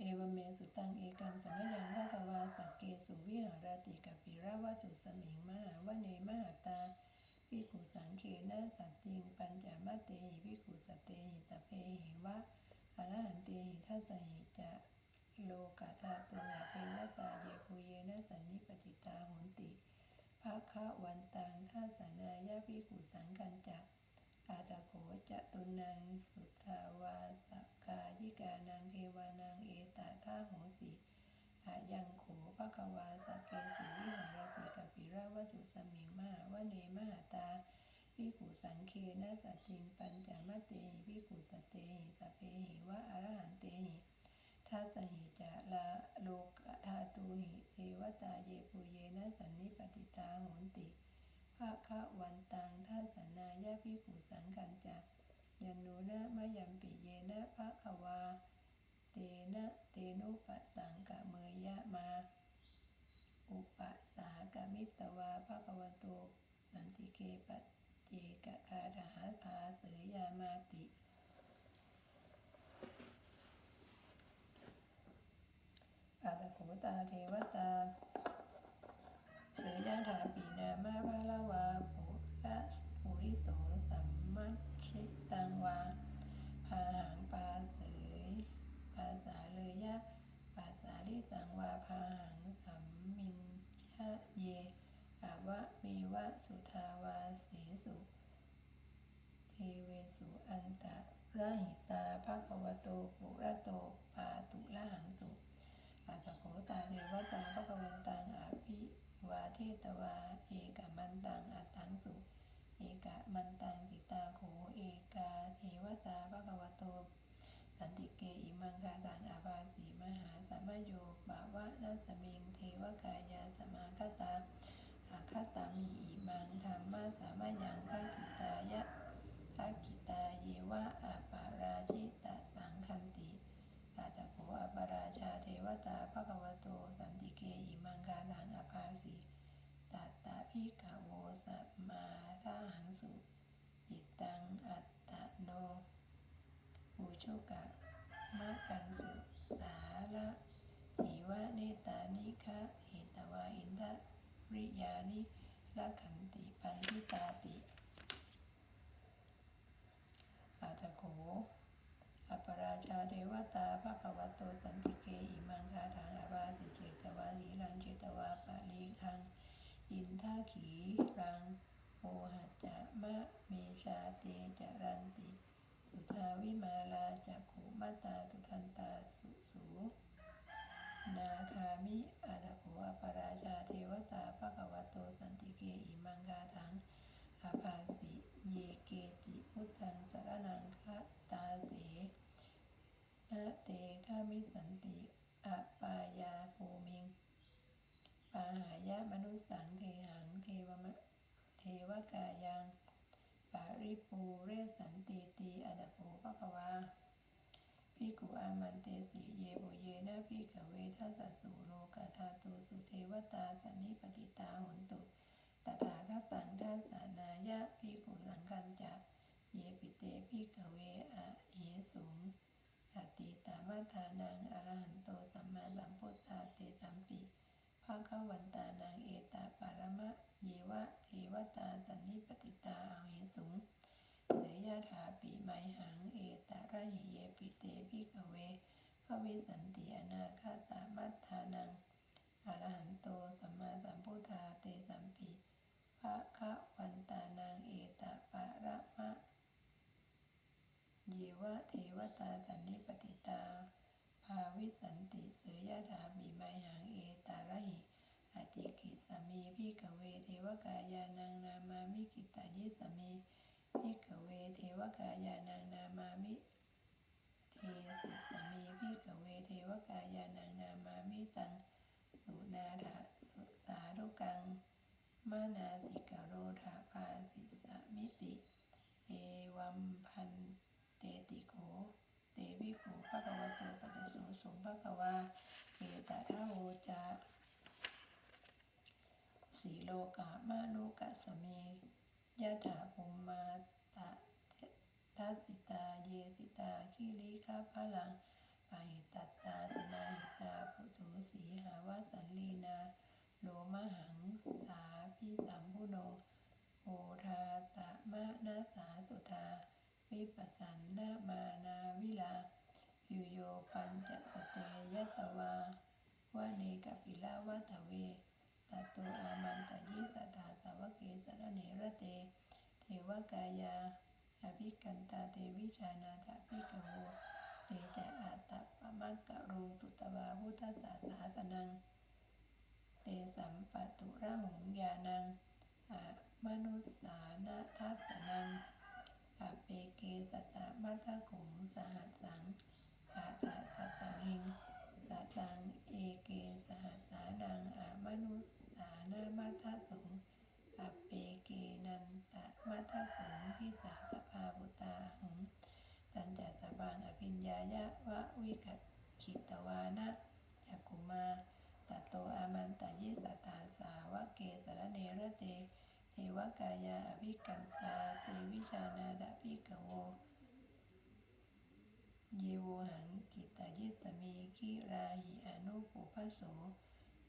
เอวเมสุตังเอกังสัมยังภะคะวาสักเกสุวิหารติกัปปิระวัตุสมิงมหาวเนมหาตาพิกุสังเคนะสัตติงปัญจมัตเตหิพิกุสตเตหิตเพหิวะอรหันเตหิทัสหิจะโลกาธาตุงเทวตาเยปุเยนะสันนิปติตาโหนติภาคะวันตังทัสสนายะพิกุสังกันจักอาตาโขจะตุนังสุทาวาส กายิกานังเทวานังเอตาท่าโหสิอายังโขภคววาสเกสีวิหารติกัปิระวัตุสมิงมาวเนมหาตาพิขุสังเคนะสตติงปัญจมตเตหิพิขุสตเตหิสเพหิวะอรหันเตหิทัสหิจะลาโลกธาตุหิเทวตาเยปุเยนะสันนิปติตาโหนติภาคะวันตังทัสนายะพิขุสังกันจัก ยันโนนะมะยัมปิเยนะภะคะวา เตนะเตนุปะสังกะเมยะมา อุปสากะมิตวาภะคะวะโตสันติเกปะเจกะคาถาภาเสยยามาติอาตโขตาเทวตา เสยาถาปีนามาภาลาวาปุระปุริโสสัมมัชชิ ตังวาพาหังปาเสยภาษาเลยยะปาสาลิตังวาพาหังสัมมินชะเยอาวะเมวะสุทาวาเสสุเทเวสุอันตะระหิตาภควโตปุระโตปาตุละหังสุอาจจะโขตาเทวตาพระวันตังอาภิวาเทตวา เอกมันตังอัตังสุ เอกมันตังจิตาโขเอกาเทวตาพระกวโต สันติเกอิมังกาตังอาภาสีมหาสัมมโยบาวะนัสมิง เทวกายาสมาคตาอาคตามีอิมังธรรมะสามยังทักิตายะทักิตาเยวะอาปาราชิตะสังคันติอาตโภอาปาราชาเทวตาภะคะวะโต สันติเกอิมังคาลังอาภาสีตัตตาพิกาโวสัมมาทาหังสุจิตตัง ชุกะมะกังสุสาระจีวะเนตานิคะเหตวาอินทะริยานิละขันติปันทิตาติอาตโขอปราชาเทวตาภะคะวะโตสันติเกอิมังคาถังอาบาสิเจตวาลีรังเจตวาปะลีคังอินทาขีรังโมหัจจะมะเมชาเตจรันติ สุทาวิมาลาจักขุมัตาสุทันตาสุสูนาคามิอาตโขอปราชาเทวตาภะคะวะโตสันติเกอิมังคาถังอาภาสิเยเกจิพุทธังสารนังคะตาเสนะเตฆามิสันติอปายาภูมิงปาหายะมนุสังเทหังเทวมะเทวกายัง ริปูเรสันติตีอัตโภภควาพิกุอามันเตสีเยโบเยนะพิกเวทัสสุโลกาธาตุสุเทวตาสันนิปติตาหุนตุตถาคตังทัสสานายะพิกุสังคันจะเยปิเตพิกเวอะเหสุงอติตามาทานังอรหันโตสัมมาสัมพุทธาเตสัมปิภาควันตานังเอตาปารมะ เยวะเทวตาสันนิปติตาอาเหสุงเสยยถาปิไมหัง เอตาระหิเยปิเตพิกเวภวิสันติอนาคาตามัทธานังอรหันโตสัมมาสัมพุทธาเตสัมปิภะคะวันตานังเอตปะระมะ เยวะเทวตาสันนิปติตา ภาวิสันติเสยยถาบีไมหังเอตาระหิ สามีพิกเวเทวกายานังนามามิกิตายิสามีพิกเวเทวกายานังนามามิเทสิสามีพิกเวเทวกายานังนามามิตังสุนาถสุสารุกังมานาติกโรธาภาสิสามิติเอวัมพันเตติโขเตวิโขภะคะวะโตปัสสะสมภะคะวาเอตทาโหจะ สีโลกามานุกะสเมยะถาภุมมาตะทัสิตาเยสิตาคิริคาพลังปาหิตัตตาธนาหิตาปุถุสีหาวสันลีนาโลมหังสาพิสัมพุโนโอทาตะมะนาสาสุธาวิปัสสันนามานาวิลาพิโยปัญจสเตยตวาวะเนกปิลาวัตเว ตัตุอามันตยิสตาสาวกเกสรเนระเต เทวกายาอภิกันตาเทวิชานาถาภิกโวเตจะอาตะปะมักกะรูสุตวาพุทธศาสาสนัง เตสัมปตุระหงยานังอะมนุสสานาทัสสนังอะเปเกสตะมัทะขุงสหัสสังอะตะสตะหิงสตังเอเกสหัสสานังอะมนุสสานามัทะสงอะเปเกนันตะมัทะขุงทิสาสภาบุตาหงตันจัสสะ บังอภิญายะวะวิกัตขิตวานะจักกุมาตัตโตอามันตยิสตาสาวะเกสรเนระเตเทวกายาอภิกันตาเตวิชานาดาภิกโวเยโวหังกิตายิสมีกิราหิอนุปุพโส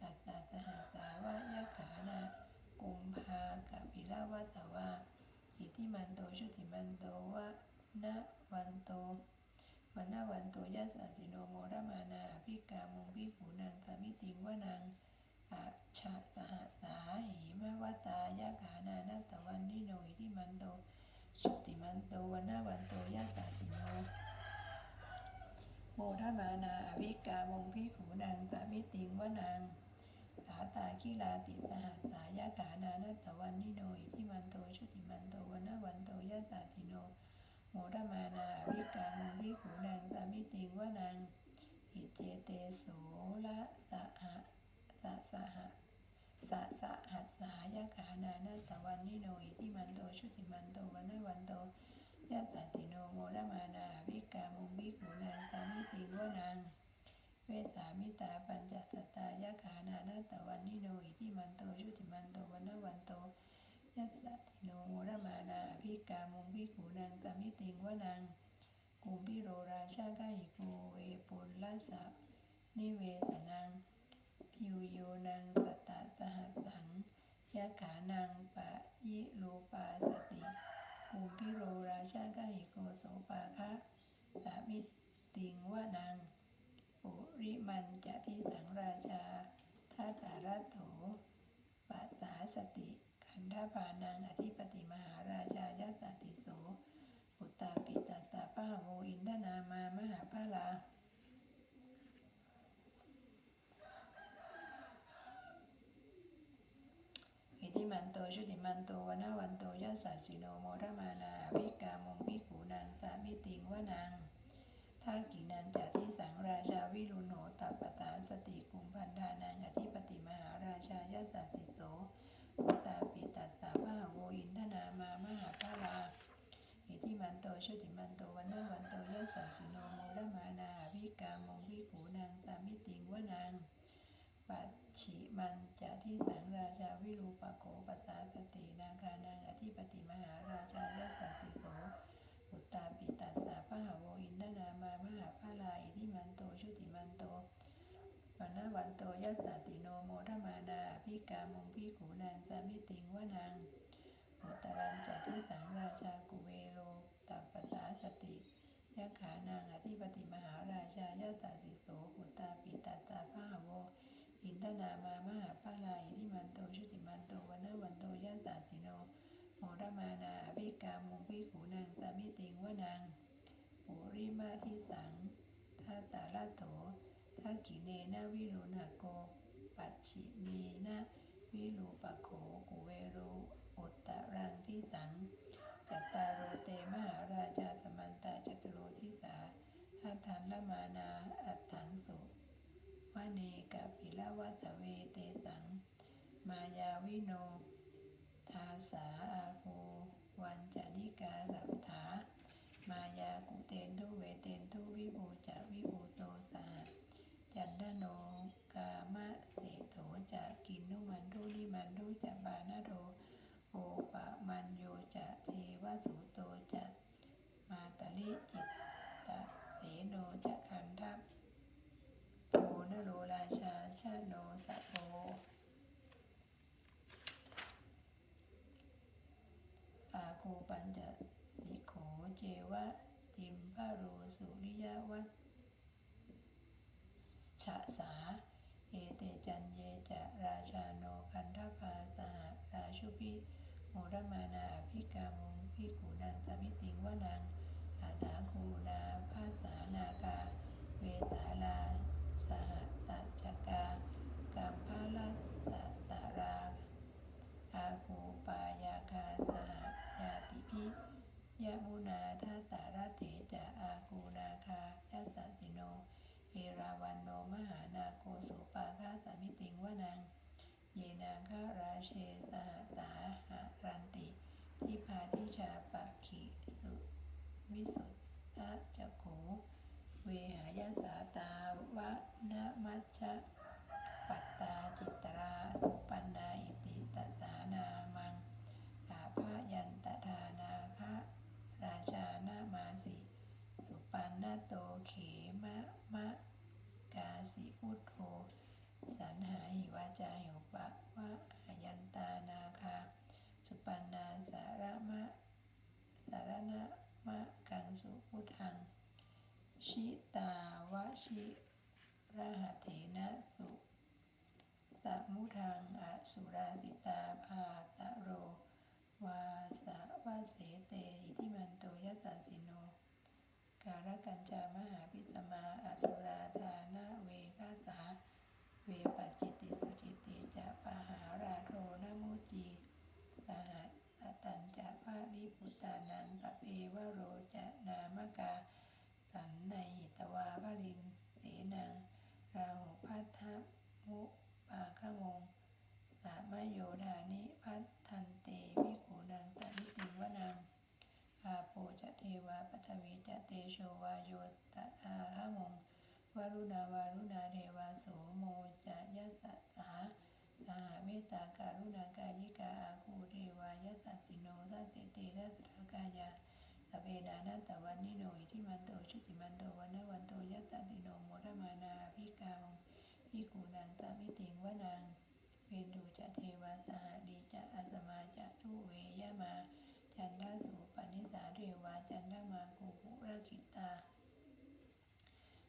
ตัตตาสหัสาวะยะขานากุมภากะปิลาวัตวาอิทิมันโตชุติมันโตวะนะวันโต วันนาวันโตยัสสิโนโมรมานาอภิกามุงพิขูนางสามิติงวะนางอาชาสหสาหิมวตายะขานานาตวันนิโนอิทิมันโตสุติมันโตวันนาวันโตยัสสิโนโมรมานาอภิกามุงพิขูนางสามิติงวะนางสาตาคิลาติสหัสสายะขานานาตวันนิโนอิทิมันโตชุติมันโตวันนาวันโตยัสสิโน โมรมานาอภิกามุวิขูนางสามิติงวานางอิเจเตโสละสะหะสะสะหะสะสะหัสสายะขานานาตะวันนิโนอิทิมันโตชุติมันโตวันนวันโตยะติโนโมรมานาอภิกามุวิขูนางสามิติงวานางเวสามิตาปัญจสตายะขานานาตะวันนิโนอิทิมันโตชุติมันโตวันนวันโตยะติ โนโมรมานาอภิกามุงพิขูนางสามิติงวานางกุมพิโรราชากาหิโกเวปุลลาสะนิเวสนังพิวโยนางสตตะสหัสังยะขานังปะยิโลปาสติกุมพิโรราชากาหิโกโสปาคะสามิติงวานางปุริมันจะทิสังราชาทัตตารัตโถปัสสาสติ ขันธปานังอธิปติมหาราชายัสติโสอุตตาปิตตตาปะหโวอินทนามามหาภาลาอิทิมันโตชุติมันโตวนาวันโตยัสสสิโนโมรมานาภิกามงพิขูนางสามิติงวานางท่ากินันจัติสังราชาวิรุณโหตัปปตาสติกุมพันธานังอธิปติมหาราชายัสสติโสอุตตาป ตัสสะโวอินทนามามหาภาลาอิทิมันโตชุติมันโตวันนาวันโตยัสสะสิโนโมรมานาอภิกามงพิขูนางสามิติงวานางปัจฉิมันจะที่สังราชาวิรูปโขปัสสาสตินาคานังอธิปติมหาราชายัสสติโสอุตตาปิตัสสะพะหาโวอินทนามามหาภาลาอิทิมันโตชุติมันโตวันนาวันโตยัสสติโนโมทมานา ภิกามุงพิขูนางสามิติงวานางอุตตรันจะที่สังราชากุเวโลตัปปสาสติยะขานางอธิปติมหาราชายัสสติโสอุตตาปิตัสสะพะหาโว อินทนามามหาปาลาอิทิมันโตชุติมันโตวันนวันโตยัสสะติโนโมรมานาอภิกามุงพิขูนางสามิติงวานางปุริมาทิสังทัตตาลโถทักขิเนนะวิรุณหโก ปัจฉิเมนะวิรูปโขกุเวโรอุตตรังทิสังจัตตารโรเตมหาราชาสมันตาจัตุโรทิสาทัตถันละมานาอัตถังสุวเนกะปิละวัตเวเตสัง มายาวิโน ทาสาอาโกวันจานิกาสัพถามายากุเตนทุเวเตนทุวิภูจะวิภูโตสาจันทโนกามะเสโถจะกินนุมันทุนิ มันทุจะบานาโรโอปะมันโยจะเทวสุโตจะมาตลิจิตตะเสโนจะคันทัพโพนโรราชาชาโนสะโพอาคูปัญจสิโขเจวะติมพะโรสุริยวัชชะสา เอเตจันเยจะราชาโนิโมรมานาอภิกามุงพิกูนังสมิติงวนังอาถาคูนาภาสานาคาเวสาลา สหตัจกากัมพาลสตาราอาคูปายาคาสหญาติพิยมุนาทัสสารเถจะอาคูนาคายัสสะสิโน เอราวันโนมหานาโคสุปาคาสมิติงวนัง ยนาคาราเชสหสาหารันติทิพาทิชาปักขิสุวิสุทธะจักขูเวหายาสาตาวะนะมัชชะปัตตาจิตราสุปันนาอิติตสานามังอาภายันตทานาคะราชานามาสิสุปันนโตเขมะมะกาสิพุทโธสันหาหิวาจาหิว วะหายันตานาคาสุปันนาสารมะสารณะมะกังสุพุทธัง ชิตาวะชิระหะเถนะสุตมุทังอสุราสิตาภาตะโร วาสะวะเสเต อิทิมันโตยัสสะสิโน การกัญจามหาพิสมาอสุราธานาเวคาสาเวปัสจิติสุจิติจะปะหาราโทนมุจีสหสตัญจะภาวิปุตตานังตะเปวโรจะนามกาสันในหิตวาภลิงเสนังราหุพัทธมุปาขมงสามโยธานิพัทันเตวิกูนังสันติวนังอาโปจะเทวาปัทวีจะเตโชวาโยตตาหมงวรุณาวารุณาเทวาโสโมจะยัสสะสาสหเมตตาการุณากายิกาอาคูเทวายัสสะสิโนทัสเตเตทัสสะ กายาสเปนานัตตวันนิโนทิมันโตชุติมันโตวันนวันโตยัสสะสิโนโมทมานาภิกาวพิกูนังสามิติงวนังเวนดูจะเทวาสหดีจะอัสมาจะทุเวยะมาจันทสุปนิสาเทวาจันทมากูปุระกิตา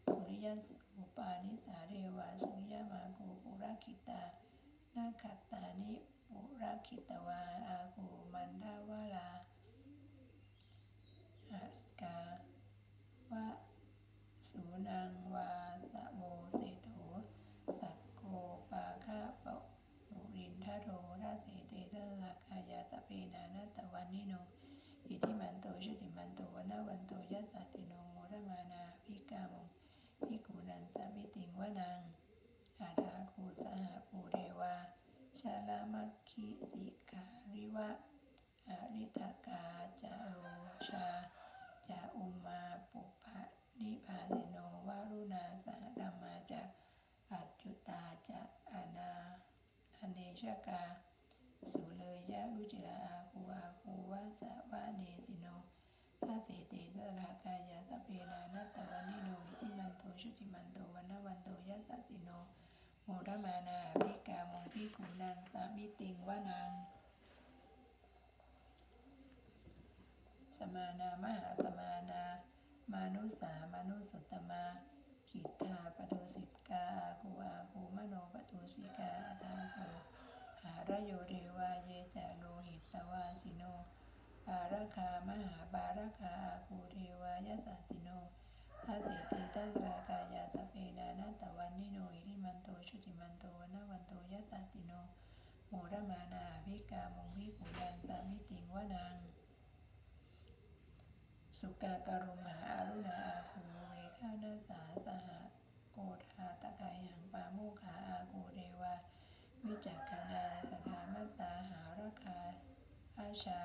สุริยสุปานิสาเทวาสุริยมากูปุระกิตานาคัตตานิปุระกิตวาอากูมันทาวาลาหัสกาวะสุ นังวาสะโมเสโถสักโกปาคาปะปุรินทโทราเสเตทะสะกายาตะเปนานัตวันนิโนอิทิมันโตชุติมันโตวันาวันโตยัสสติโนโมรมานาภิกามงภิกขุนังสามิติงวนังอาทาคูสหปูเทวาชาลามัคคิสิการิวะอริทกาจาโรชาจาอุมาปุพะนิพาสโนวารุณาสหธรรมาจะปัจจุตาจะอานาอเน ชกา สุเลยยะรุจิราอาคูอาคูวาสะวะเนสิโนทาเตเตตรากายาสพเปนานัตตวันิโนอิทิมันโตชุติมันโตวันนวันโตยัสสะสิโนโมรมานาภิกามงพิกุนังสามิติงวานังสมานามหาตมานา มานุสามานุสุตมาขิทธาปทุสิกาอาคูอาคูมโนปทุสิกาอาทาโก หารโยเทวาเยจะโลหิตตวาสิโนปาราคามหาปาราคาอาคูเทวายสสสิโนทาเสติตัสรากายาสเปนานัตวันนิโนอิริมันโตชุติมันโตวันนวันโตยัสสสิโนโมรมานาภิกามงพิกุนังสามิติงวนังสุกาการุมหาอรุณาอาคูเวคานาสาสหโกธาตะกายังปาโมขาอาคูเทวาวิจักขณาสถามัตตา หาราคาอาชา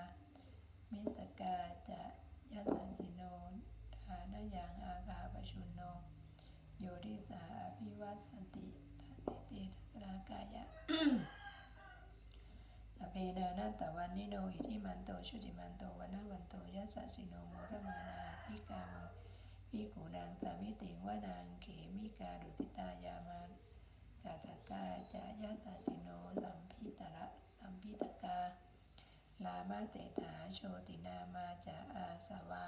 มิสกาจะยัสสสิโนฐานยังอาคาปชุนโน โยทิสาอภิวัตสติทัสิติทัสรากายะสพเปนานัตตวันนิโนอิทิมันโตชุติมันโตวันวันโตยัสสะสิโนโมรมานาภิกามพิกูนังสามิติงว่านางเขมิกาดุติตายามานกาตกาจายาตาสิโนสัมพิตระสัมพิตกา ลามาเศรษฐาโชตินามาจาอาสวา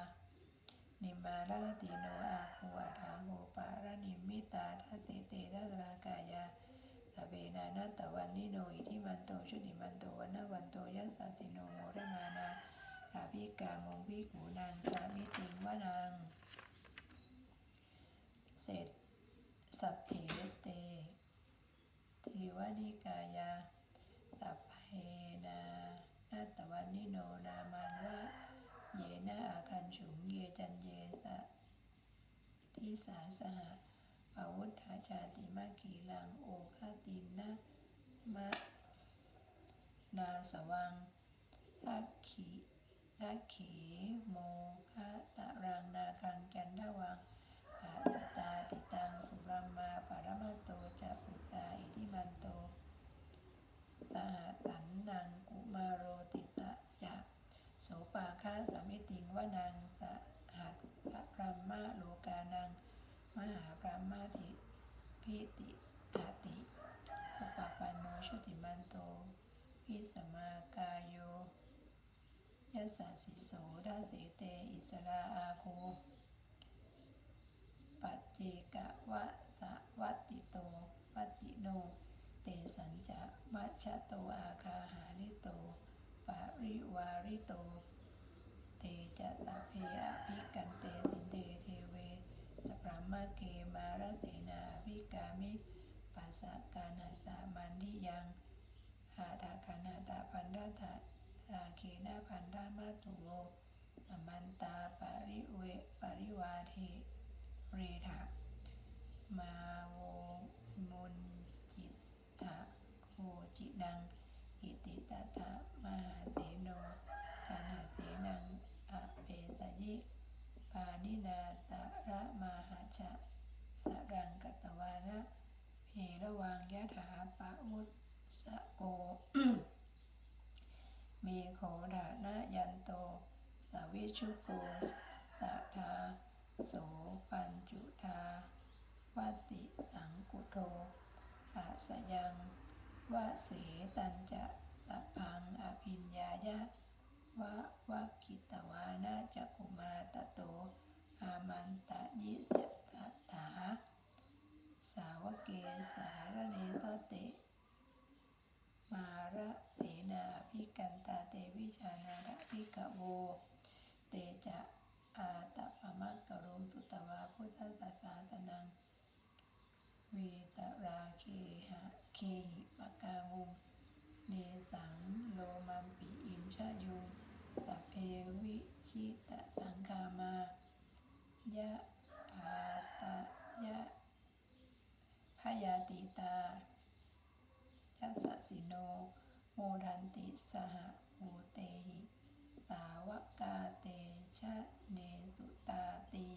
นิมาลลติโนอาคูอาทาโหปาระนิมิตาทัสเสเตทัสรากายาสเปนานาตวันนิโนอิทิมันโตชุติมันโตวันนวันโตยัสสะสิโนโมรมานาอาภิกามงวิกูนางสามิติงวานางเศรษสัตเถเตเทวนิกายาสัพเพนานาตวั นนิโนนามันวะเยนะอาคันฉุงเยจันเยสะทิสาสหะปวุฒาชาติมากีลังโอคาตินนะมะนาสวังทักขีทักเขโมคะตะรังนาคังจันทวังอาอิตาติตังสุรัมมาปารมาโตจะปุตตาอิทิมันโตสหตันนังกุมารโรติสะจะโส ปาคาสามิติงว่านังสหัตตะพรหมะโลกานังมหาพรหมทิพิติทาติอุปปันโนชุติมันโตพิสมากายโยยัสสสิโสดาเสเตอิสราอาโคปัจเจกะวะสะวัตติโตวัตติโน เตสัญจะมัชโตอาคาหาริโต ปาริวาริโต เตจะตะเพอภิกันเตสินเดเทเวสพรหมเกมารเตนาอภิกามิปัสสะกานาตามันทิยังอาตากานาตาพันธะตาตาเคนะพันธะมาตุโวสัมมันตาปาริเวปาริวาเทเรทะมาโวมุนจิตทะโคจินังอิติตถะมหาเสโนกานาเสนังอเปตยิ ปานินาตะระมาหาชะสรังกตวานะเพระวังยะถาปะวุสะโกเมโขฐานะยันโตสาวิชุโกตถาโสปัญจุทาวติสังกุโทอาสยังวะเสตันจะตะพังอภิญญายะ วะวะกิตวานะจักุมาตโต อามันตะยิจตถา สาวเกสารเนสเต มาระเตนาภิกันตาเตวิชานาระภิกขโว เตจะอาตะปะมะกะรุงสุตวาพุทธศาสานังเวตราเคหะเคหิปะกาวุงเนสังโลมัมปิอินชะยุง เอวิชิตะตังกามายะอาตะยะพยาติตายะสสิโน โมทันติสหภูเตหิ ตาวกาเตชะเนสุตาตี